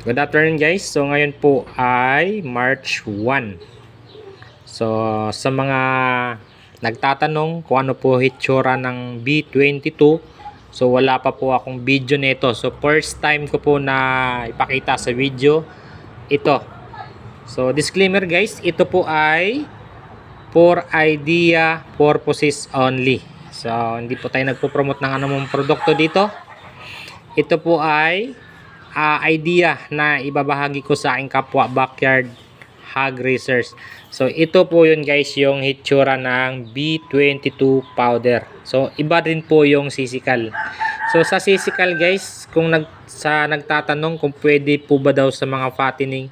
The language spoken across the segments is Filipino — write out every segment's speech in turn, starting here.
Good afternoon guys. So ngayon po ay March 1. So sa mga nagtatanong kung ano po hitsura ng B22. So wala pa po akong video nito. So first time ko po na ipakita sa video ito. So disclaimer guys, ito po ay for idea purposes only. So hindi po tayo nagpo-promote ng anumang produkto dito. Ito po ay ah, idea na ibabahagi ko sa aking kapwa backyard hog racers. So ito po yun guys yung hitsura ng B22 powder. So iba rin po yung sisikal. So sa sisikal guys, kung nag, sa nagtatanong kung pwede po ba daw sa mga fattening.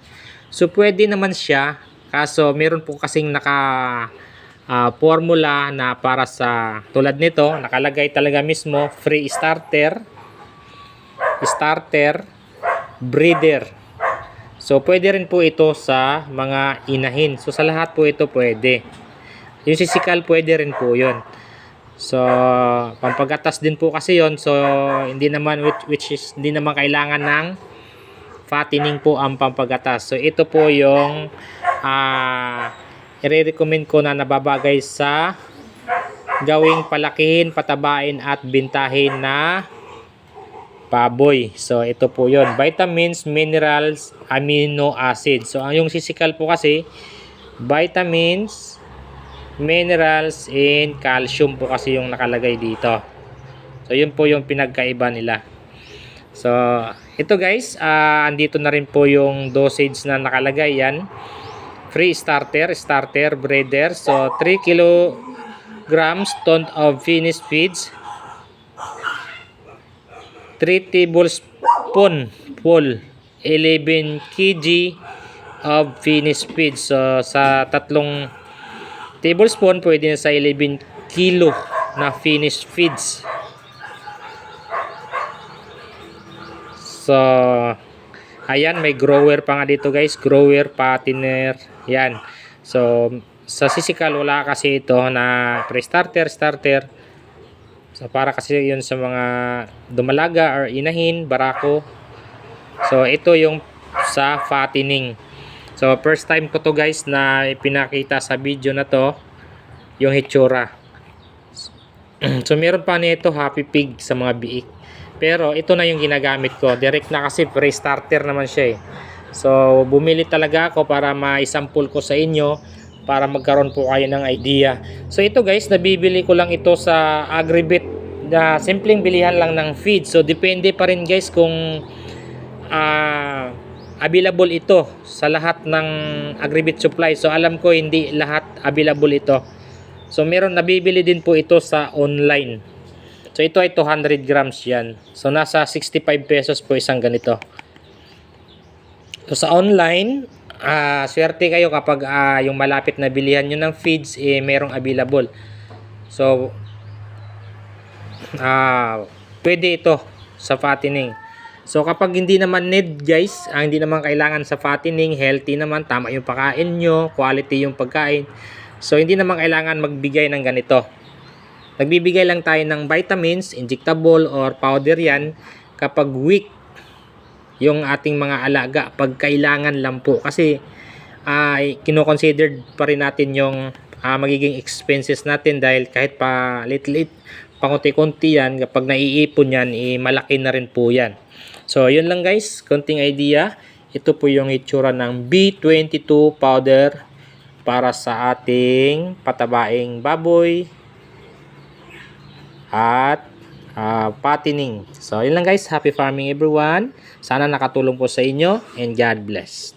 So pwede naman siya. Kaso meron po kasing naka ah, formula na para sa tulad nito, nakalagay talaga mismo free starter starter, breeder. So, pwede rin po ito sa mga inahin. So, sa lahat po ito pwede. Yung sisikal, pwede rin po yun. So, pampagatas din po kasi yon So, hindi naman, which, which is, hindi naman kailangan ng fattening po ang pampagatas. So, ito po yung ah i-recommend ko na nababagay sa gawing palakihin, patabain at bintahin na baboy. So, ito po yon Vitamins, minerals, amino acids. So, ang yung sisikal po kasi, vitamins, minerals, and calcium po kasi yung nakalagay dito. So, yun po yung pinagkaiba nila. So, ito guys, ah andito na rin po yung dosage na nakalagay yan. Free starter, starter, breeder. So, 3 kilograms ton of finished feeds. 3 tablespoon full 11 kg of finished feed. So, sa tatlong tablespoon, pwede na sa 11 kilo na finished feeds. So, ayan, may grower pa nga dito guys. Grower, patiner, yan. So, sa sisikal, wala kasi ito na pre-starter, starter. So, para kasi yun sa mga dumalaga or inahin, barako. So, ito yung sa fattening. So, first time ko to guys na pinakita sa video na to yung hitsura. so, meron pa nito Happy Pig sa mga biik. Pero, ito na yung ginagamit ko. Direct na kasi pre-starter naman siya eh. So, bumili talaga ako para ma-sample ko sa inyo para magkaroon po kayo ng idea. So ito guys, nabibili ko lang ito sa Agribit na simpleng bilihan lang ng feed. So depende pa rin guys kung ah, available ito sa lahat ng Agribit supply. So alam ko hindi lahat available ito. So meron nabibili din po ito sa online. So ito ay 200 grams yan. So nasa 65 pesos po isang ganito. So sa online, ah swerte kayo kapag ah, yung malapit na bilihan nyo ng feeds eh merong available. So ah pwede ito sa fattening. So kapag hindi naman need guys, ah, hindi naman kailangan sa fattening, healthy naman, tama yung pagkain nyo, quality yung pagkain. So hindi naman kailangan magbigay ng ganito. Nagbibigay lang tayo ng vitamins, injectable or powder yan kapag weak yung ating mga alaga pag kailangan lang po. Kasi ay kino-considered pa rin natin yung ah, magiging expenses natin dahil kahit pa little it pangunti-kunti yan kapag naiipon yan eh, malaki na rin po yan. So yun lang guys konting idea. Ito po yung itsura ng B22 powder para sa ating patabaing baboy. At ah, patining. So, yun lang guys. Happy farming everyone. Sana nakatulong po sa inyo and God bless.